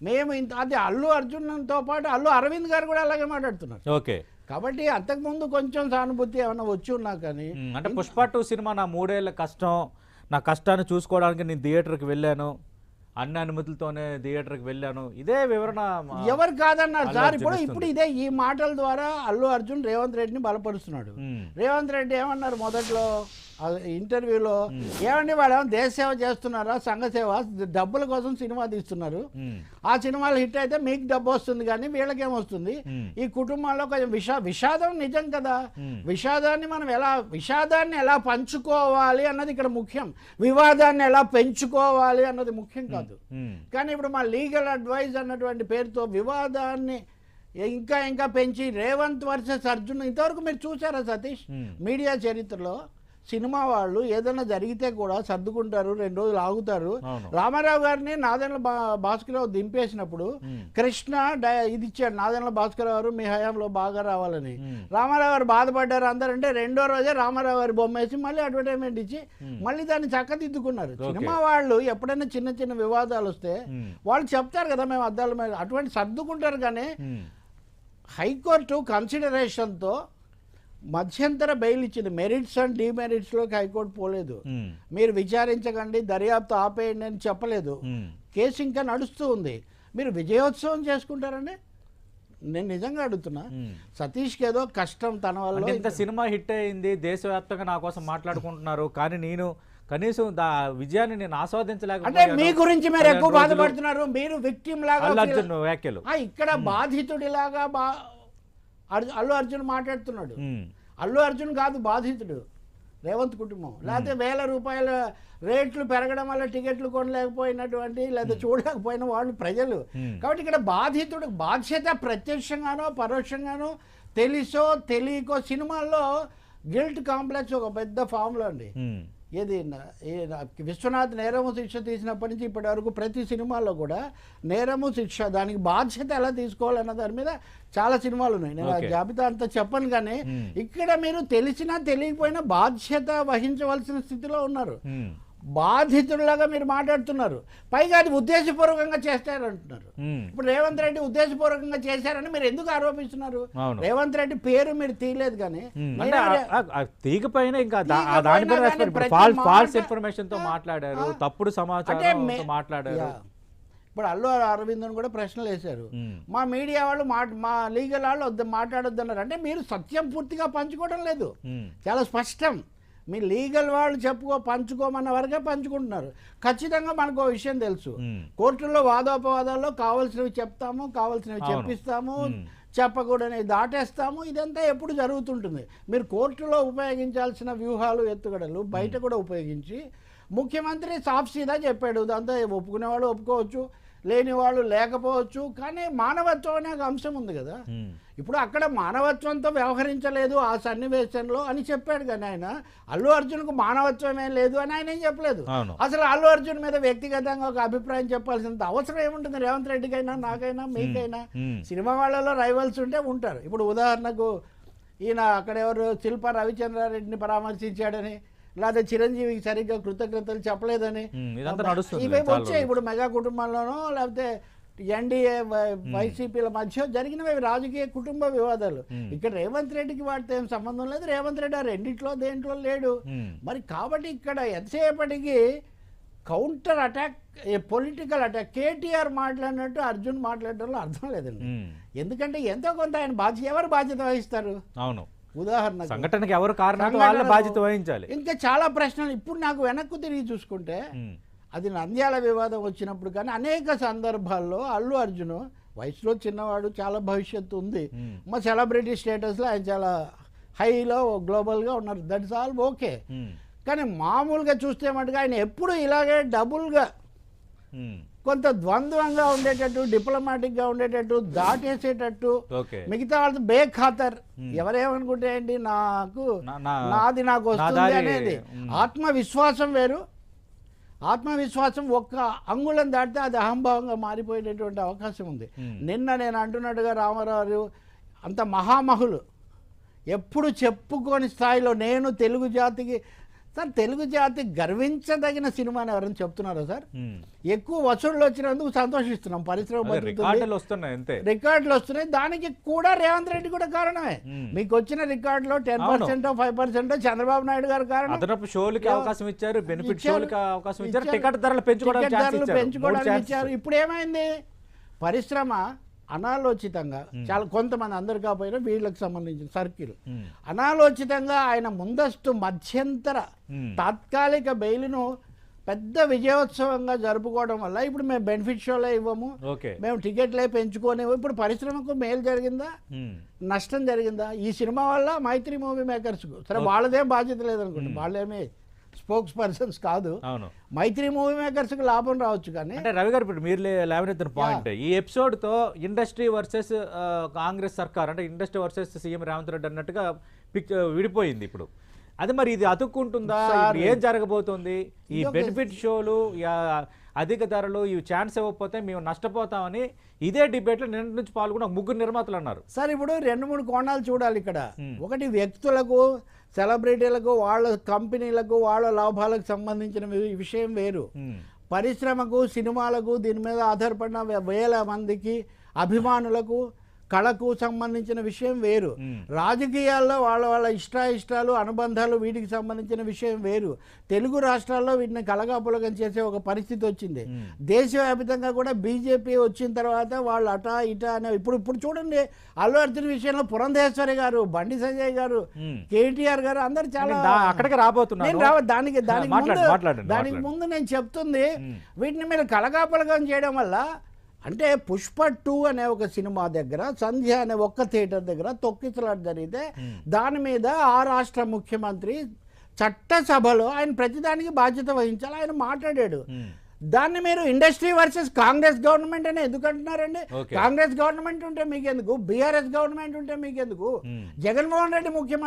మేము ఇంత అది అల్లు అర్జున్తో పాటు అల్లు అరవింద్ గారు కూడా అలాగే మాట్లాడుతున్నారు. ఓకే. కాబట్టి అంతకుముందు కొంచెం సానుభూతి ఏమైనా వచ్చి ఉన్నా కానీ అంటే పుష్ప టూ సినిమా నా మూడేళ్ళ కష్టం నా కష్టాన్ని చూసుకోవడానికి నేను థియేటర్కి వెళ్ళాను. అన్ని అనుమతులతోనే థియేటర్కి వెళ్ళాను. ఇదే వివరణ ఎవరు కాదన్నారు సార్. ఇప్పుడు. ఇప్పుడు ఇదే ఈ మాటల ద్వారా అల్లు అర్జున్ రేవంత్ రెడ్డిని బలపరుస్తున్నాడు. రేవంత్ రెడ్డి ఏమన్నారు మొదట్లో? ఇంటర్వ్యూలో ఏమండి వాళ్ళు ఏమో దేశ సేవ చేస్తున్నారా? సంఘ సేవ? డబ్బుల కోసం సినిమా తీస్తున్నారు. ఆ సినిమాలు హిట్ అయితే మీకు డబ్బు వస్తుంది కానీ వీళ్ళకేం వస్తుంది? ఉమ్, ఈ కుటుంబంలో కొంచెం విషా విషాదం నిజం కదా. విషాదాన్ని మనం ఎలా విషాదాన్ని ఎలా పంచుకోవాలి అన్నది ఇక్కడ ముఖ్యం. వివాదాన్ని ఎలా పెంచుకోవాలి అన్నది ముఖ్యం కాదు. ఉమ్, కానీ ఇప్పుడు మా లీగల్ అడ్వైజ్ అన్నటువంటి పేరుతో వివాదాన్ని ఇంకా ఇంకా పెంచి రేవంత్ వర్సెస్ అర్జున్ ఇంతవరకు మీరు చూసారా సతీష్? మీడియా చరిత్రలో సినిమా వాళ్ళు ఏదైనా జరిగితే కూడా సర్దుకుంటారు రెండు రోజులు ఆగుతారు. రామారావు గారిని నాదెండ్ల భాస్కరరావు దింపేసినప్పుడు కృష్ణ డై- ఇది ఇచ్చాడు నాదెండ్ల భాస్కర్ గారు మీ హయాంలో బాగా రావాలని. రామారావు గారు బాధపడ్డారు అందరంటే రెండో రోజే రామారావు గారి బొమ్మ వేసి మళ్ళీ అడ్వర్టైజ్మెంట్ ఇచ్చి. మళ్ళీ దాన్ని చక్కదిద్దుకున్నారు. సినిమా వాళ్ళు ఎప్పుడైనా చిన్న చిన్న వివాదాలు వస్తే వాళ్ళు చెప్తారు కదా మేము అద్దాల మీద అటువంటి సర్దుకుంటారు కానీ హైకోర్టు కన్సిడరేషన్తో మధ్యంతర బెయిల్ ఇచ్చింది. మెరిట్స్ అండ్ డిమెరిట్స్లోకి హైకోర్టు పోలేదు. మీరు విచారించకండి దర్యాప్తు ఆపేయండి అని చెప్పలేదు. కేసు ఇంకా నడుస్తూ ఉంది. మీరు విజయోత్సవం చేసుకుంటారండి? నేను నిజంగా అడుగుతున్నా. సతీష్కి ఏదో కష్టం తన వల్ల అంటే ఇంత సినిమా హిట్ అయింది దేశవ్యాప్తంగా నా కోసం మాట్లాడుకుంటున్నారు. కానీ నేను కనీసం దా విజయాన్ని నేను అంటే ఆస్వాదించలేకపోయాను. మీ గురించి మీరు ఎక్కువ బాధపడుతున్నారు. మీరు విక్టిమ్ లాగా వ్యాఖ్యలు. ఇక్కడ బాధితుడిలాగా బా అర్జు- అల్లు అర్జున్ మాట్లాడుతున్నాడు. అల్లు అర్జున్ కాదు బాధితుడు రేవంత్ కుటుంబం. లేకపోతే వేల రూపాయల రేట్లు పెరగడం వల్ల టికెట్లు కొనలేకపోయినటువంటి లేదా చూడలేకపోయిన వాళ్ళు ప్రజలు. కాబట్టి ఇక్కడ బాధితుడు బాధ్యత ప్రత్యక్షంగానో పరోక్షంగానో తెలిసో తెలియకో సినిమాల్లో గిల్ట్ కాంప్లెక్స్ ఒక పెద్ద ఫామ్లో అండి. ఏది విశ్వనాథ్ నేరము శిక్ష తీసినప్పటి నుంచి ఇప్పటి వరకు ప్రతి సినిమాలో కూడా నేరము శిక్ష దానికి బాధ్యత ఎలా తీసుకోవాలన్న దాని మీద చాలా సినిమాలు ఉన్నాయి నేను ఆ. జాబితా అంతా చెప్పను కానీ. ఇక్కడ మీరు తెలిసినా తెలియకపోయినా బాధ్యత వహించవలసిన స్థితిలో ఉన్నారు బాధితుడిలాగా మీరు మాట్లాడుతున్నారు. పైగా అది ఉద్దేశపూర్వకంగా చేస్తారంటున్నారు. ఇప్పుడు రేవంత్ రెడ్డి ఉద్దేశపూర్వకంగా చేశారని మీరు ఎందుకు ఆరోపిస్తున్నారు? రేవంత్ రెడ్డి పేరు మీరు తీయలేదు కానీ తీగపైన ఇంకా ఫాల్స్ ఇన్ఫర్మేషన్తో మాట్లాడారు. తప్పుడు సమాచారం మాట్లాడారు. ఇప్పుడు అల్లు అరవింద్ కూడా ప్రశ్నలు వేశారు. మా మీడియా వాళ్ళు మా మా లీగల్ వాళ్ళు మాట్లాడొద్దన్నారు. అంటే మీరు సత్యం పూర్తిగా పంచుకోవడం లేదు. చాలా స్పష్టం. మీ లీగల్ వాళ్ళు చెప్పుకో పంచుకోమన్న వరకే పంచుకుంటున్నారు. ఖచ్చితంగా మనకు విషయం తెలుసు. కోర్టుల్లో వాదోపవాదాల్లో కావాల్సినవి చెప్తాము కావాల్సినవి. చెప్పిస్తాము. చెప్పకూడని దాటేస్తాము ఇదంతా ఎప్పుడు జరుగుతుంటుంది. మీరు కోర్టులో ఉపయోగించాల్సిన వ్యూహాలు ఎత్తుగడలు బయట కూడా ఉపయోగించి ముఖ్యమంత్రి సాఫ్ సీదా చెప్పాడు. ఇదంతా ఒప్పుకునేవాళ్ళు ఒప్పుకోవచ్చు. లేని వాళ్ళు లేకపోవచ్చు కానీ మానవత్వం అనే ఒక అంశం ఉంది కదా. ఇప్పుడు అక్కడ మానవత్వంతో వ్యవహరించలేదు ఆ సన్నివేశంలో అని చెప్పాడు కానీ ఆయన. అల్లు అర్జున్కు మానవత్వం ఏం లేదు అని ఆయన ఏం చెప్పలేదు. అసలు అల్లు అర్జున్ మీద వ్యక్తిగతంగా ఒక అభిప్రాయం చెప్పాల్సినంత అవసరం ఏముంటుంది? రేవంత్ రెడ్డికైనా నాకైనా మీకైనా. సినిమా వాళ్ళలో రైవల్స్ ఉంటే ఉంటారు. ఇప్పుడు ఉదాహరణకు ఈయన అక్కడ ఎవరు శిల్ప రవిచంద్రారెడ్డిని పరామర్శించాడని లేదా చిరంజీవికి సరిగ్గా కృతజ్ఞతలు చెప్పలేదని. ఇవి వచ్చాయి ఇప్పుడు మెగా కుటుంబంలోనో లేకపోతే ఎన్డీఏ వైసీపీల మధ్య జరిగినవి రాజకీయ కుటుంబ వివాదాలు. ఇక్కడ రేవంత్ రెడ్డికి వాటితో ఏం సంబంధం లేదు. రేవంత్ రెడ్డి ఆ రెండిట్లో దేంట్లో లేడు. మరి కాబట్టి ఇక్కడ ఎంతసేపటికి counter attack political attack KTR మాట్లాడినట్టు అర్జున్ మాట్లాడడంలో అర్థం లేదండి. ఎందుకంటే ఎంతో కొంత ఆయన బాధ్యత ఎవరు బాధ్యత వహిస్తారు? అవును. ఉదాహరణ సంఘటనకి ఎవరు కారణం వాళ్ళ బాధ్యత వహించాలి. ఇంకా చాలా ప్రశ్నలు ఇప్పుడు నాకు వెనక్కు తిరిగి చూసుకుంటే అది నంద్యాల వివాదం వచ్చినప్పుడు కానీ అనేక సందర్భాల్లో అల్లు అర్జున్ వయసులో చిన్నవాడు చాలా భవిష్యత్తు ఉంది. మా సెలబ్రిటీ స్టేటస్లో ఆయన చాలా హైలో గ్లోబల్గా ఉన్నారు. That is all okay. కానీ మామూలుగా చూస్తే మటుగా ఆయన ఎప్పుడు ఇలాగే డబుల్గా కొంత ద్వంద్వంగా ఉండేటట్టు డిప్లొమాటిక్గా ఉండేటట్టు దాటేసేటట్టు మిగతా వాళ్ళతో బేఖాతర్. ఎవరేమనుకుంటే ఏంటి నాకు నాది నాకు వస్తుంది అనేది. ఆత్మవిశ్వాసం వేరు. ఆత్మవిశ్వాసం ఒక్క అంగుళం దాటితే అది అహంభావంగా మారిపోయేటటువంటి అవకాశం ఉంది. నిన్న నేను అంటున్నట్టుగా రామారావు అంత మహామహులు. ఎప్పుడు చెప్పుకోని స్థాయిలో నేను తెలుగు జాతికి సార్ తెలుగు జాతి గర్వించదగిన సినిమా అని ఎవరైనా చెప్తున్నారా సార్. ఎక్కువ వసూళ్ళు వచ్చినందుకు సంతోషిస్తున్నాం పరిశ్రమ. రికార్డులు వస్తున్నాయి అంతే రికార్డులు వస్తున్నాయి దానికి కూడా రేవంత్ రెడ్డి కూడా కారణమే. మీకు వచ్చిన రికార్డులో ten. Percent five percent Chandrababu Naidu గారు కారణం అదనపు షోలకి. అవకాశం ఇచ్చారు బెనిఫిట్. షోలకి అవకాశం ఇచ్చారు. టికెట్ ధరలు పెంచుకోవడానికి. ఇచ్చారు ఇప్పుడు ఏమైంది పరిశ్రమ అనాలోచితంగా చాలా కొంతమంది అందరు కాకపోయినా వీళ్ళకి సంబంధించిన సర్కిల్. అనాలోచితంగా ఆయన ముందస్తు మధ్యంతర. తాత్కాలిక బెయిల్ను పెద్ద విజయోత్సవంగా జరుపుకోవడం వల్ల ఇప్పుడు మేము బెనిఫిట్ షోలే ఇవ్వము. మేము టికెట్లే పెంచుకొని ఇప్పుడు పరిశ్రమకు మేలు జరిగిందా. నష్టం జరిగిందా? ఈ సినిమా వల్ల మైత్రి మూవీ మేకర్స్కు. సరే వాళ్ళదే బాధ్యత లేదనుకోండి. వాళ్ళేమీ స్పోక్స్ పర్సన్స్ కాదు. అవును. మైత్రి మూవీ మేకర్స్కి లాభం రావచ్చు కానీ అంటే రవి గారు ఇప్పుడు మీరు లేవనెత్తిన పాయింట్ ఈ ఎపిసోడ్తో ఇండస్ట్రీ వర్సెస్ కాంగ్రెస్ సర్కార్ అంటే industry versus CM Revanth Reddy అన్నట్టుగా పిక్ విడిపోయింది ఇప్పుడు. అది మరి ఇది అతుక్కుంటుందా? ఏం జరగబోతుంది? ఈ బెనిఫిట్ షోలు అధిక ధరలు ఈ ఛాన్స్ ఇవ్వకపోతే మేము నష్టపోతామని ఇదే డిబేట్లో నిన్న నుంచి పాల్గొన్న ముగ్గురు నిర్మాతలు అన్నారు. సార్ ఇప్పుడు రెండు మూడు కోణాలు చూడాలి ఇక్కడ. ఒకటి వ్యక్తులకు సెలబ్రిటీలకు వాళ్ళ కంపెనీలకు వాళ్ళ లాభాలకు సంబంధించిన విషయం వేరు. పరిశ్రమకు సినిమాలకు దీని మీద ఆధారపడిన వేల మందికి అభిమానులకు కళకు సంబంధించిన విషయం వేరు. రాజకీయాల్లో వాళ్ళ వాళ్ళ ఇష్టాయిష్టాలు అనుబంధాలు వీటికి సంబంధించిన విషయం వేరు తెలుగు రాష్ట్రాల్లో వీటిని కలగాపులగం చేసే ఒక పరిస్థితి వచ్చింది. దేశవ్యాప్తంగా కూడా బీజేపీ వచ్చిన తర్వాత వాళ్ళు అటా ఇటా అనే ఇప్పుడు ఇప్పుడు చూడండి అల్లు అర్జున్ విషయంలో పురంధేశ్వరి గారు బండి సంజయ్ గారు. కేటీఆర్ గారు అందరు చాలా అక్కడికి రాబోతున్నాను. నేను రావ దానికి దానికి ముందు దానికి. ముందు నేను చెప్తుంది. వీటిని మీరు కలగాపలగం చేయడం వల్ల అంటే పుష్ప టూ అనే ఒక సినిమా దగ్గర సంధ్య అనే ఒక్క థియేటర్ దగ్గర తొక్కిసలాట జరిగితే దాని మీద ఆ రాష్ట్ర ముఖ్యమంత్రి చట్టసభలో ఆయన ప్రతిదానికి బాధ్యత వహించాలి ఆయన మాట్లాడాడు ఉమ్. దాన్ని మీరు ఇండస్ట్రీ వర్సెస్ కాంగ్రెస్ గవర్నమెంట్ అని ఎందుకు అంటున్నారండి. కాంగ్రెస్ గవర్నమెంట్ ఉంటే మీకెందుకు బీఆర్ఎస్ గవర్నమెంట్ ఉంటే మీకెందుకు మ్మ్. జగన్మోహన్ రెడ్డి ముఖ్యమంత్రి